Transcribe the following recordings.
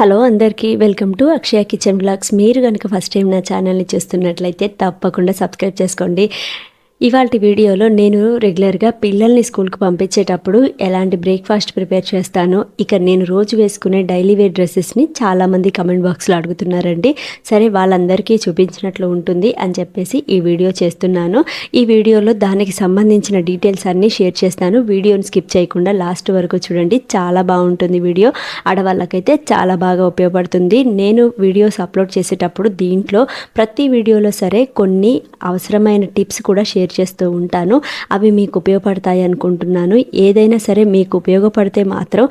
Hello అందరికీ welcome to Akshaya kitchen blogs. మీరు కనుక ఫస్ట్ టైం నా ఛానల్ని చూస్తున్నట్లయితే తప్పకుండా సబ్స్క్రైబ్ చేసుకోండి. ఇవాళ వీడియోలో నేను రెగ్యులర్గా పిల్లల్ని స్కూల్కి పంపించేటప్పుడు ఎలాంటి బ్రేక్ఫాస్ట్ ప్రిపేర్ చేస్తానో ఇక నేను రోజు వేసుకునే డైలీ వేర్ డ్రెస్సెస్ని చాలామంది కమెంట్ బాక్స్లో అడుగుతున్నారండి. సరే వాళ్ళందరికీ చూపించినట్లు ఉంటుంది అని చెప్పేసి ఈ వీడియో చేస్తున్నాను. ఈ వీడియోలో దానికి సంబంధించిన డీటెయిల్స్ అన్నీ షేర్ చేస్తాను. వీడియోని స్కిప్ చేయకుండా లాస్ట్ వరకు చూడండి. చాలా బాగుంటుంది వీడియో. ఆడవాళ్ళకైతే చాలా బాగా ఉపయోగపడుతుంది. నేను వీడియోస్ అప్లోడ్ చేసేటప్పుడు దీంట్లో ప్రతి వీడియోలో సరే కొన్ని అవసరమైన టిప్స్ కూడా షేర్ చేస్తూ ఉంటాను. అవి మీకు ఉపయోగపడతాయి అనుకుంటున్నాను. ఏదైనా సరే మీకు ఉపయోగపడితే మాత్రం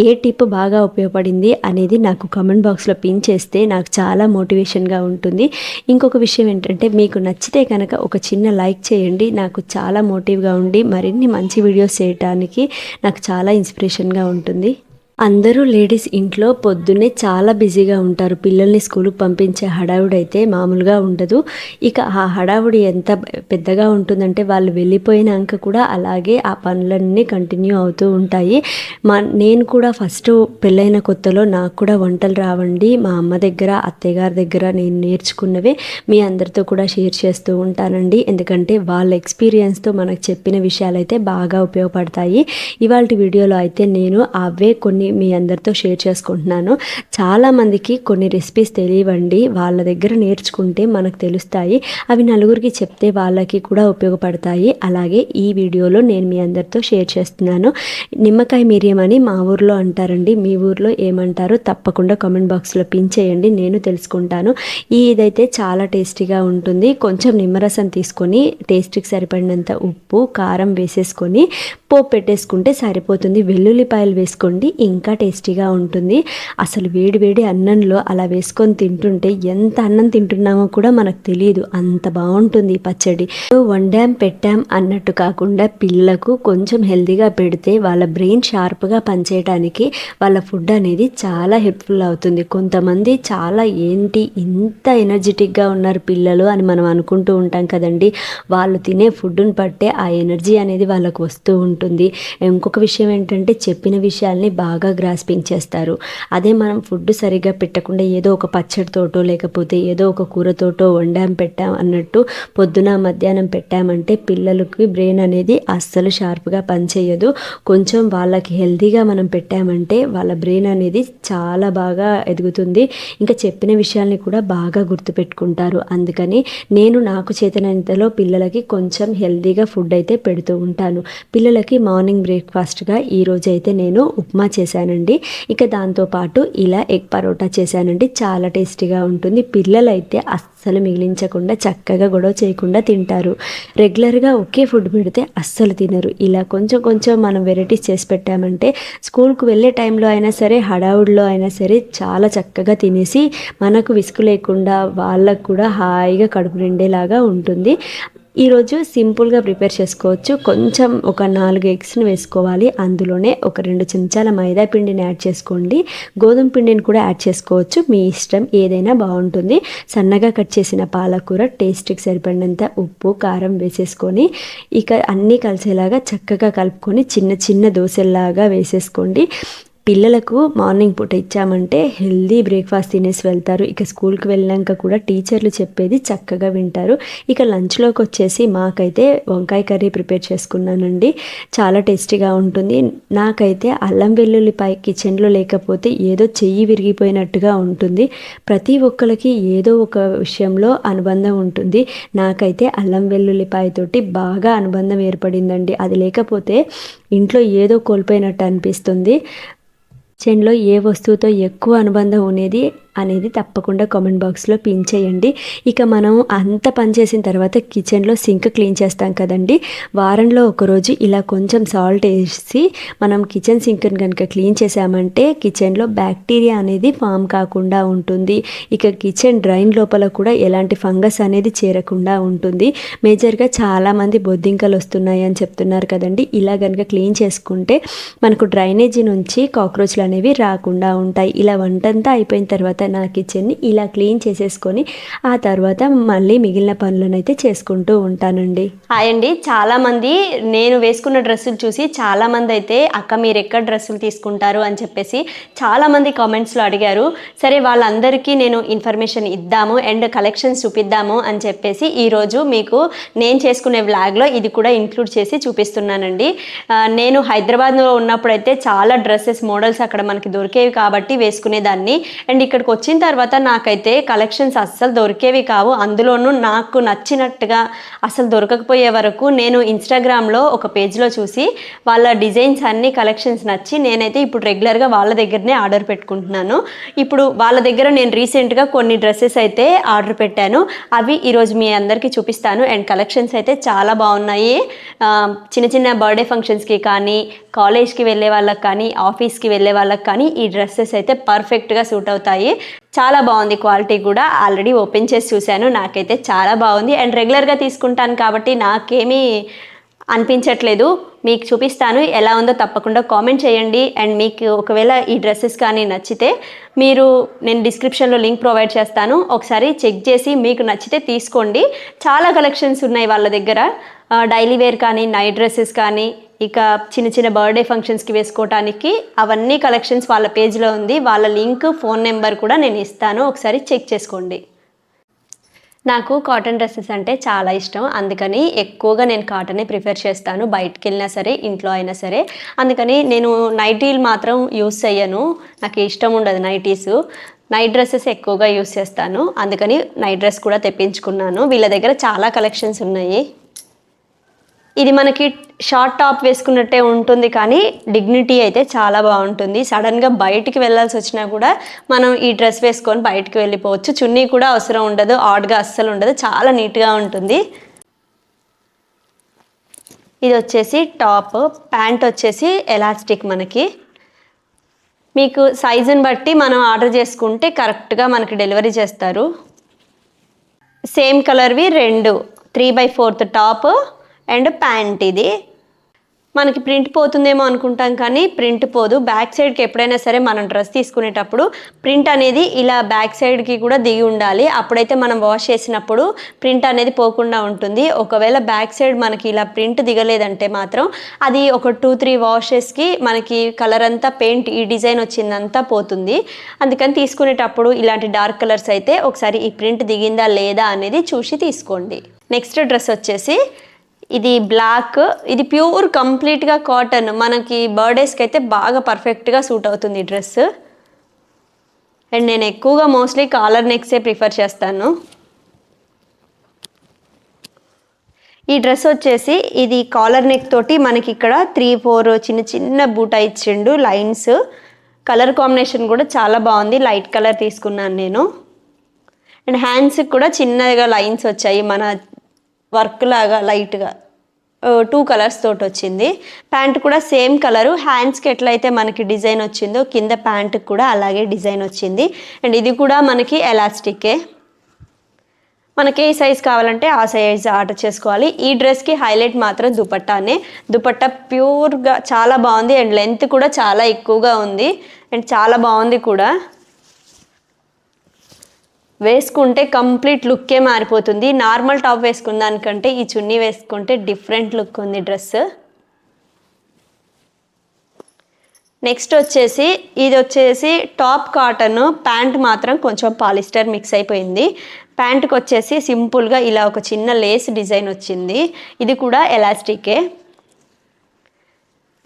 ఏ టిప్ బాగా ఉపయోగపడింది అనేది నాకు కమెంట్ బాక్స్లో పిన్ చేస్తే నాకు చాలా మోటివేషన్గా ఉంటుంది. ఇంకొక విషయం ఏంటంటే మీకు నచ్చితే కనుక ఒక చిన్న లైక్ చేయండి. నాకు చాలా మోటివ్గా ఉండి మరిన్ని మంచి వీడియోస్ చేయడానికి నాకు చాలా ఇన్స్పిరేషన్గా ఉంటుంది. అందరూ లేడీస్ ఇంట్లో పొద్దున్నే చాలా బిజీగా ఉంటారు. పిల్లల్ని స్కూల్కి పంపించే హడావుడి అయితే మామూలుగా ఉండదు. ఇక ఆ హడావుడి ఎంత పెద్దగా ఉంటుందంటే వాళ్ళు వెళ్ళిపోయినాక కూడా అలాగే ఆ పనులన్నీ కంటిన్యూ అవుతూ ఉంటాయి. మా నేను కూడా ఫస్ట్ పెళ్ళైన కొత్తలో నాకు కూడా వంటలు రావండి. మా అమ్మ దగ్గర అత్తయ్యగారి దగ్గర నేను నేర్చుకున్నవే మీ అందరితో కూడా షేర్ చేస్తూ ఉంటానండి. ఎందుకంటే వాళ్ళ ఎక్స్పీరియన్స్తో మనకు చెప్పిన విషయాలు అయితే బాగా ఉపయోగపడతాయి. ఇవాళ వీడియోలో అయితే నేను అవే కొన్ని మీ అందరితో షేర్ చేసుకుంటున్నాను. చాలామందికి కొన్ని రెసిపీస్ తెలియవండి. వాళ్ళ దగ్గర నేర్చుకుంటే మనకు తెలుస్తాయి. అవి నలుగురికి చెప్తే వాళ్ళకి కూడా ఉపయోగపడతాయి. అలాగే ఈ వీడియోలో నేను మీ అందరితో షేర్ చేస్తున్నాను. నిమ్మకాయ మిరియం అని మా ఊర్లో అంటారండి. మీ ఊర్లో ఏమంటారో తప్పకుండా కామెంట్ బాక్స్లో పిన్ చేయండి. నేను తెలుసుకుంటాను. ఈ ఇదైతే చాలా టేస్టీగా ఉంటుంది. కొంచెం నిమ్మరసం తీసుకొని టేస్ట్కి సరిపడినంత ఉప్పు కారం వేసేసుకొని పోపు పెట్టేసుకుంటే సరిపోతుంది. వెల్లుల్లిపాయలు వేసుకోండి. ఇంకా ఇంకా టేస్టీగా ఉంటుంది. అసలు వేడి వేడి అన్నంలో అలా వేసుకొని తింటుంటే ఎంత అన్నం తింటున్నామో కూడా మనకు తెలియదు. అంత బాగుంటుంది ఈ పచ్చడి. వండాం పెట్టాం అన్నట్టు కాకుండా పిల్లలకు కొంచెం హెల్దీగా పెడితే వాళ్ళ బ్రెయిన్ షార్ప్గా పనిచేయడానికి వాళ్ళ ఫుడ్ అనేది చాలా హెల్ప్ఫుల్ అవుతుంది. కొంతమంది చాలా ఏంటి ఇంత ఎనర్జెటిక్గా ఉన్నారు పిల్లలు అని మనం అనుకుంటూ ఉంటాం కదండి. వాళ్ళు తినే ఫుడ్ను బట్టే ఆ ఎనర్జీ అనేది వాళ్ళకు వస్తూ ఉంటుంది. ఇంకొక విషయం ఏంటంటే చెప్పిన విషయాల్ని బాగా గ్రాస్పింగ్ చేస్తారు. అదే మనం ఫుడ్ సరిగ్గా పెట్టకుండా ఏదో ఒక పచ్చడితోటో లేకపోతే ఏదో ఒక కూరతోటో వండాం పెట్టాం అన్నట్టు పొద్దున మధ్యాహ్నం పెట్టామంటే పిల్లలకి బ్రెయిన్ అనేది అస్సలు షార్ప్గా పనిచేయదు. కొంచెం వాళ్ళకి హెల్తీగా మనం పెట్టామంటే వాళ్ళ బ్రెయిన్ అనేది చాలా బాగా ఎదుగుతుంది. ఇంకా చెప్పిన విషయాల్ని కూడా బాగా గుర్తుపెట్టుకుంటారు. అందుకని నేను నాకు చేతనంతలో పిల్లలకి కొంచెం హెల్తీగా ఫుడ్ అయితే పెడుతూ ఉంటాను. పిల్లలకి మార్నింగ్ బ్రేక్ఫాస్ట్గా ఈరోజు అయితే నేను ఉప్మా చేశానండి. ఇక దాంతోపాటు ఇలా ఎగ్ పరోటా చేశానండి. చాలా టేస్టీగా ఉంటుంది. పిల్లలైతే అస్సలు మిగిలించకుండా చక్కగా గొడవ చేయకుండా తింటారు. రెగ్యులర్గా ఒకే ఫుడ్ పెడితే అస్సలు తినరు. ఇలా కొంచెం కొంచెం మనం వెరైటీస్ చేసి పెట్టామంటే స్కూల్కి వెళ్ళే టైంలో అయినా సరే హడావుడిలో అయినా సరే చాలా చక్కగా తినేసి మనకు విసుగు లేకుండా వాళ్ళకు కూడా హాయిగా కడుపు నిండేలాగా ఉంటుంది. ఈరోజు సింపుల్గా ప్రిపేర్ చేసుకోవచ్చు. కొంచెం ఒక నాలుగు ఎగ్స్ని వేసుకోవాలి. అందులోనే ఒక రెండు చెంచాల మైదా పిండిని యాడ్ చేసుకోండి. గోధుమ పిండిని కూడా యాడ్ చేసుకోవచ్చు. మీ ఇష్టం ఏదైనా బాగుంటుంది. సన్నగా కట్ చేసిన పాలకూర టేస్ట్కి సరిపడినంత ఉప్పు కారం వేసేసుకొని ఇక అన్నీ కలిసేలాగా చక్కగా కలుపుకొని చిన్న చిన్న దోశల్లాగా వేసేసుకోండి. పిల్లలకు మార్నింగ్ పూట ఇచ్చామంటే హెల్దీ బ్రేక్ఫాస్ట్ తినేసి వెళ్తారు. ఇక స్కూల్కి వెళ్ళాక కూడా టీచర్లు చెప్పేది చక్కగా వింటారు. ఇక లంచ్లోకి వచ్చేసి మాకైతే వంకాయ కర్రీ ప్రిపేర్ చేసుకున్నానండి. చాలా టేస్టీగా ఉంటుంది. నాకైతే అల్లం వెల్లుల్లిపాయ కిచెన్లో లేకపోతే ఏదో చెయ్యి విరిగిపోయినట్టుగా ఉంటుంది. ప్రతి ఒక్కరికి ఏదో ఒక విషయంలో అనుబంధం ఉంటుంది. నాకైతే అల్లం వెల్లుల్లిపాయతోటి బాగా అనుబంధం ఏర్పడిందండి. అది లేకపోతే ఇంట్లో ఏదో కోల్పోయినట్టు అనిపిస్తుంది. కిచెన్లో ఏ వస్తువుతో ఎక్కువ అనుబంధం ఉండేది? అనేది తప్పకుండా కామెంట్ బాక్స్లో పిన్ చేయండి. ఇక మనం అంత పని చేసిన తర్వాత కిచెన్లో సింక్ క్లీన్ చేస్తాం కదండి. వారంలో ఒకరోజు ఇలా కొంచెం సాల్ట్ వేసి మనం కిచెన్ సింక్ని కనుక క్లీన్ చేసామంటే కిచెన్లో బ్యాక్టీరియా అనేది ఫామ్ కాకుండా ఉంటుంది. ఇక కిచెన్ డ్రైన్ లోపల కూడా ఎలాంటి ఫంగస్ అనేది చేరకుండా ఉంటుంది. మేజర్గా చాలామంది బొద్దింకలు వస్తున్నాయి అని చెప్తున్నారు కదండి. ఇలా కనుక క్లీన్ చేసుకుంటే మనకు డ్రైనేజీ నుంచి కాక్రోచ్లు అనేవి రాకుండా ఉంటాయి. ఇలా వంటంతా అయిపోయిన తర్వాత నా కిచెన్ని ఇలా క్లీన్ చేసేసుకొని ఆ తర్వాత మళ్ళీ మిగిలిన పనులను అయితే చేసుకుంటూ ఉంటానండి. హాయ్ అండి. చాలామంది నేను వేసుకున్న డ్రెస్సులు చూసి చాలామంది అయితే అక్క మీరు ఎక్కడ డ్రెస్సులు తీసుకుంటారు? అని చెప్పేసి చాలామంది కామెంట్స్లో అడిగారు. సరే వాళ్ళందరికీ నేను ఇన్ఫర్మేషన్ ఇద్దాము అండ్ కలెక్షన్స్ చూపిద్దాము అని చెప్పేసి ఈరోజు మీకు నేను చేసుకునే వ్లాగ్లో ఇది కూడా ఇంక్లూడ్ చేసి చూపిస్తున్నానండి. నేను హైదరాబాద్లో ఉన్నప్పుడైతే చాలా డ్రెస్సెస్ మోడల్స్ అక్కడ మనకి దొరికేవి కాబట్టి వేసుకునేదాన్ని. అండ్ ఇక్కడికి వచ్చిన తర్వాత నాకైతే కలెక్షన్స్ అస్సలు దొరికేవి కావు. అందులోనూ నాకు నచ్చినట్టుగా అసలు దొరకకపోయే వరకు నేను ఇన్స్టాగ్రామ్లో ఒక పేజ్లో చూసి వాళ్ళ డిజైన్స్ అన్ని కలెక్షన్స్ నచ్చి నేనైతే ఇప్పుడు రెగ్యులర్గా వాళ్ళ దగ్గరనే ఆర్డర్ పెట్టుకుంటున్నాను. ఇప్పుడు వాళ్ళ దగ్గర నేను రీసెంట్గా కొన్ని డ్రెస్సెస్ అయితే ఆర్డర్ పెట్టాను. అవి ఈరోజు మీ అందరికీ చూపిస్తాను. అండ్ కలెక్షన్స్ అయితే చాలా బాగున్నాయి. చిన్న చిన్న బర్త్డే ఫంక్షన్స్కి కానీ కాలేజ్కి వెళ్ళే వాళ్ళకి కానీ ఆఫీస్కి వెళ్ళే వాళ్ళకి కానీ ఈ డ్రెస్సెస్ అయితే పర్ఫెక్ట్గా సూట్ అవుతాయి. చాలా బాగుంది క్వాలిటీ కూడా. ఆల్రెడీ ఓపెన్ చేసి చూశాను. నాకైతే చాలా బాగుంది. అండ్ రెగ్యులర్గా తీసుకుంటాను కాబట్టి నాకేమీ అనిపించట్లేదు. మీకు చూపిస్తాను. ఎలా ఉందో తప్పకుండా కామెంట్ చేయండి. అండ్ మీకు ఒకవేళ ఈ డ్రెస్సెస్ కానీ నచ్చితే మీరు నేను డిస్క్రిప్షన్లో లింక్ ప్రొవైడ్ చేస్తాను. ఒకసారి చెక్ చేసి మీకు నచ్చితే తీసుకోండి. చాలా కలెక్షన్స్ ఉన్నాయి వాళ్ళ దగ్గర. Uh, డైలీ వేర్ కానీ నైట్ డ్రెస్సెస్ కానీ ఇక చిన్న చిన్న బర్త్డే ఫంక్షన్స్కి వేసుకోవటానికి అవన్నీ కలెక్షన్స్ వాళ్ళ పేజ్లో ఉంది. వాళ్ళ లింక్ ఫోన్ నెంబర్ కూడా నేను ఇస్తాను. ఒకసారి చెక్ చేసుకోండి. నాకు కాటన్ డ్రెస్సెస్ అంటే చాలా ఇష్టం. అందుకని ఎక్కువగా నేను కాటనే ప్రిఫర్ చేస్తాను. బయటకు వెళ్ళినా సరే ఇంట్లో అయినా సరే. అందుకని నేను నైటీలు మాత్రం యూస్ చేయను. నాకు ఇష్టం ఉండదు నైటీస్ నైట్ డ్రెస్సెస్ ఎక్కువగా యూస్ చేస్తాను. అందుకని నైట్ డ్రెస్ కూడా తెప్పించుకున్నాను. వీళ్ళ దగ్గర చాలా కలెక్షన్స్ ఉన్నాయి. ఇది మనకి షార్ట్ టాప్ వేసుకున్నట్టే ఉంటుంది కానీ డిగ్నిటీ అయితే చాలా బాగుంటుంది. సడన్గా బయటికి వెళ్ళాల్సి వచ్చినా కూడా మనం ఈ డ్రెస్ వేసుకొని బయటికి వెళ్ళిపోవచ్చు. చున్నీ కూడా అవసరం ఉండదు. ఆడ్గా అస్సలు ఉండదు. చాలా నీట్గా ఉంటుంది. ఇది వచ్చేసి టాప్. ప్యాంట్ వచ్చేసి ఎలాస్టిక్ మనకి. మీకు సైజుని బట్టి మనం ఆర్డర్ చేసుకుంటే కరెక్ట్గా మనకి డెలివరీ చేస్తారు. సేమ్ కలర్వి రెండు. Three by fourth top. And pant ఇది. మనకి ప్రింట్ పోతుందేమో అనుకుంటాం కానీ ప్రింట్ పోదు. బ్యాక్ సైడ్కి ఎప్పుడైనా సరే మనం డ్రెస్ తీసుకునేటప్పుడు ప్రింట్ అనేది ఇలా బ్యాక్ సైడ్కి కూడా దిగి ఉండాలి. అప్పుడైతే మనం వాష్ చేసినప్పుడు ప్రింట్ అనేది పోకుండా ఉంటుంది. ఒకవేళ బ్యాక్ సైడ్ మనకి ఇలా ప్రింట్ దిగలేదంటే మాత్రం అది ఒక టూ త్రీ వాషెస్కి మనకి కలర్ అంతా పెయింట్ ఈ డిజైన్ వచ్చిందంతా పోతుంది. అందుకని తీసుకునేటప్పుడు ఇలాంటి డార్క్ కలర్స్ అయితే ఒకసారి ఈ ప్రింట్ దిగిందా లేదా అనేది చూసి తీసుకోండి. నెక్స్ట్ డ్రెస్ వచ్చేసి ఇది బ్లాక్ ఇది ప్యూర్ కంప్లీట్గా కాటన్ మనకి బర్త్డేస్కి అయితే బాగా పర్ఫెక్ట్గా సూట్ అవుతుంది ఈ డ్రెస్ అండ్ నేను ఎక్కువగా మోస్ట్లీ కాలర్ నెక్సే ప్రిఫర్ చేస్తాను. ఈ డ్రెస్ వచ్చేసి ఇది కాలర్ నెక్ తోటి మనకి ఇక్కడ త్రీ ఫోర్ చిన్న చిన్న బూటా ఇచ్చిండు లైన్స్ కలర్ కాంబినేషన్ కూడా చాలా బాగుంది. లైట్ కలర్ తీసుకున్నాను నేను. అండ్ హ్యాండ్స్కి కూడా చిన్నగా లైన్స్ వచ్చాయి. మన వర్క్ లాగా లైట్గా. టూ కలర్స్ తోటి వచ్చింది ప్యాంట్ కూడా సేమ్ కలరు. హ్యాండ్స్కి ఎట్లయితే మనకి డిజైన్ వచ్చిందో కింద ప్యాంట్కి కూడా అలాగే డిజైన్ వచ్చింది. అండ్ ఇది కూడా మనకి ఎలాస్టికే మనకి ఏ సైజ్ కావాలంటే ఆ సైజ్ ఆర్డర్ చేసుకోవాలి. ఈ డ్రెస్కి హైలైట్ మాత్రం దుపట్టానే. దుపట్టా ప్యూర్గా చాలా బాగుంది. అండ్ లెంత్ కూడా చాలా ఎక్కువగా ఉంది. అండ్ చాలా బాగుంది కూడా. వేసుకుంటే కంప్లీట్ లుక్కే మారిపోతుంది. నార్మల్ టాప్ వేసుకున్న దానికంటే ఈ చున్నీ వేసుకుంటే డిఫరెంట్ లుక్ ఉంది డ్రెస్. నెక్స్ట్ వచ్చేసి ఇది వచ్చేసి టాప్ కాటన్ ప్యాంట్ మాత్రం కొంచెం పాలిస్టర్ మిక్స్ అయిపోయింది. ప్యాంట్కి వచ్చేసి సింపుల్గా ఇలా ఒక చిన్న లేస్ డిజైన్ వచ్చింది. ఇది కూడా ఎలాస్టికే.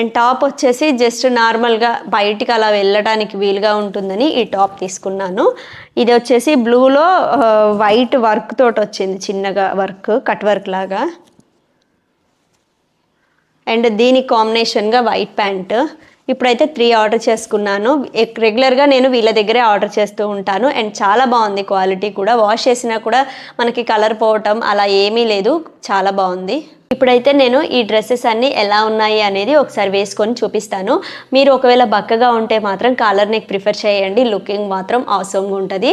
అండ్ టాప్ వచ్చేసి జస్ట్ నార్మల్గా బయటికి అలా వెళ్ళడానికి వీలుగా ఉంటుందని ఈ టాప్ తీసుకున్నాను. ఇది వచ్చేసి బ్లూలో వైట్ వర్క్ తోటి వచ్చింది చిన్నగా వర్క్ కట్ వర్క్ లాగా. అండ్ దీని కాంబినేషన్గా వైట్ ప్యాంట్ ఇప్పుడైతే త్రీ ఆర్డర్ చేసుకున్నాను. రెగ్యులర్గా నేను వీళ్ళ దగ్గరే ఆర్డర్ చేస్తూ ఉంటాను. అండ్ చాలా బాగుంది క్వాలిటీ కూడా. వాష్ చేసినా కూడా మనకి కలర్ పోవటం అలా ఏమీ లేదు. చాలా బాగుంది. ఇప్పుడైతే నేను ఈ డ్రెస్సెస్ అన్నీ ఎలా ఉన్నాయి అనేది ఒకసారి వేసుకొని చూపిస్తాను. మీరు ఒకవేళ బక్కగా ఉంటే మాత్రం కాలర్ నెక్ ప్రిఫర్ చేయండి. లుకింగ్ మాత్రం అవసరంగా ఉంటుంది.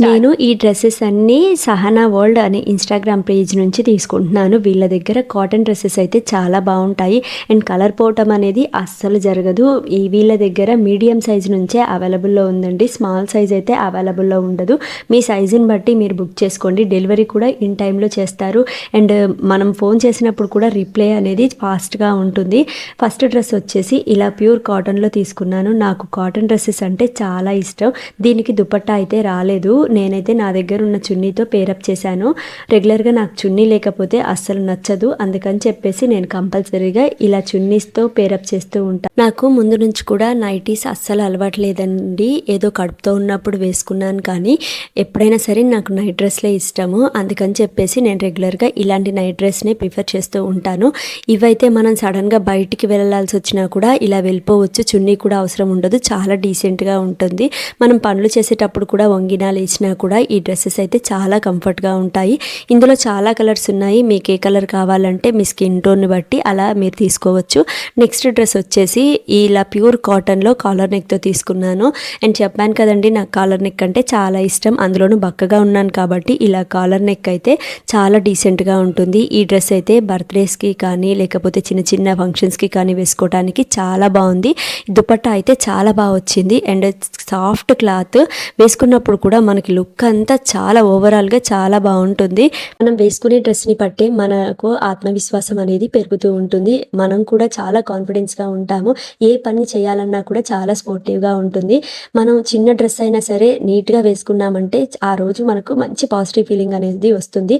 నేను ఈ డ్రెస్సెస్ అన్నీ సహనా వరల్డ్ అనే ఇన్స్టాగ్రామ్ పేజ్ నుంచి తీసుకుంటున్నాను. వీళ్ళ దగ్గర కాటన్ డ్రెస్సెస్ అయితే చాలా బాగుంటాయి. అండ్ కలర్ పోవటం అనేది అస్సలు జరగదు. ఈ వీళ్ళ దగ్గర మీడియం సైజ్ నుంచే అవైలబుల్లో ఉందండి. స్మాల్ సైజ్ అయితే అవైలబుల్లో ఉండదు. మీ సైజుని బట్టి మీరు బుక్ చేసుకోండి. డెలివరీ కూడా ఇన్ టైంలో చేస్తారు. అండ్ మనం ఫోన్ చేసినప్పుడు కూడా రిప్లై అనేది ఫాస్ట్గా ఉంటుంది. ఫస్ట్ డ్రెస్ వచ్చేసి ఇలా ప్యూర్ కాటన్లో తీసుకున్నాను. నాకు కాటన్ డ్రెస్సెస్ అంటే చాలా ఇష్టం. దీనికి దుపట్టా అయితే రాలేదు. నేనైతే నా దగ్గర ఉన్న చున్నీతో పేరప్ చేశాను. రెగ్యులర్గా నాకు చున్నీ లేకపోతే అస్సలు నచ్చదు. అందుకని చెప్పేసి నేను కంపల్సరీగా ఇలా చున్నీస్తో పేరప్ చేస్తూ ఉంటాను నాకు ముందు నుంచి కూడా నైటీస్ అస్సలు అలవాట్లేదండి. ఏదో కడుపుతో ఉన్నప్పుడు వేసుకున్నాను కానీ ఎప్పుడైనా సరే నాకు నైట్ డ్రెస్లే ఇష్టము. అందుకని చెప్పేసి నేను రెగ్యులర్గా ఇలాంటి నైట్ డ్రెస్నే ప్రిఫర్ చేస్తూ ఉంటాను. ఇవైతే మనం సడన్గా బయటికి వెళ్ళాల్సి వచ్చినా కూడా ఇలా వెళ్ళిపోవచ్చు. చున్నీ కూడా అవసరం ఉండదు. చాలా డీసెంట్గా ఉంటుంది. మనం పనులు చేసేటప్పుడు కూడా వంగినా లేచినా కూడా ఈ డ్రెస్సెస్ అయితే చాలా కంఫర్ట్గా ఉంటాయి. ఇందులో చాలా కలర్స్ ఉన్నాయి. మీకు ఏ కలర్ కావాలంటే మీ స్కిన్ టోన్ని బట్టి అలా మీరు తీసుకోవచ్చు. నెక్స్ట్ డ్రెస్ వచ్చేసి ఇలా ప్యూర్ కాటన్లో కాలర్ నెక్తో తీసుకున్నాను. అండ్ చెప్పాను కదండి నాకు కాలర్ నెక్ అంటే చాలా ఇష్టం. అందులోనూ బక్కగా ఉన్నాను కాబట్టి ఇలా కాలర్ నెక్ అయితే చాలా డీసెంట్గా ఉంటుంది. ఈ డ్రెస్ అయితే బర్త్డేస్కి కానీ లేకపోతే చిన్న చిన్న ఫంక్షన్స్కి కానీ వేసుకోవడానికి చాలా బాగుంది. దుపట్టా అయితే చాలా బాగా వచ్చింది. అండ్ సాఫ్ట్ క్లాత్ వేసుకున్నప్పుడు కూడా మనకి లుక్ అంతా చాలా ఓవరాల్గా చాలా బాగుంటుంది. మనం వేసుకునే డ్రెస్ని బట్టే మనకు ఆత్మవిశ్వాసం అనేది పెరుగుతూ ఉంటుంది. మనం కూడా చాలా కాన్ఫిడెన్స్గా ఉంటాము. ఏ పని చేయాలన్నా కూడా చాలా స్పోర్టివ్గా ఉంటుంది. మనం చిన్న డ్రెస్ అయినా సరే నీట్గా వేసుకున్నామంటే ఆ రోజు మనకు మంచి పాజిటివ్ ఫీలింగ్ అనేది వస్తుంది.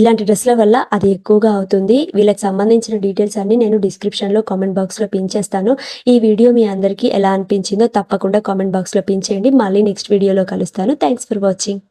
ఇలాంటి డ్రెస్ల వల్ల అది ఎక్కువగా అవుతుంది. వీళ్ళకి సంబంధించిన డీటెయిల్స్ అన్ని నేను డిస్క్రిప్షన్లో కామెంట్ బాక్స్లో పిన్ చేస్తాను. ఈ వీడియో మీ అందరికీ ఎలా అనిపించిందో తప్పకుండా కామెంట్ బాక్స్లో పిన్ చేయండి. మళ్ళీ నెక్స్ట్ వీడియోలో కలుస్తాను. Thanks for watching.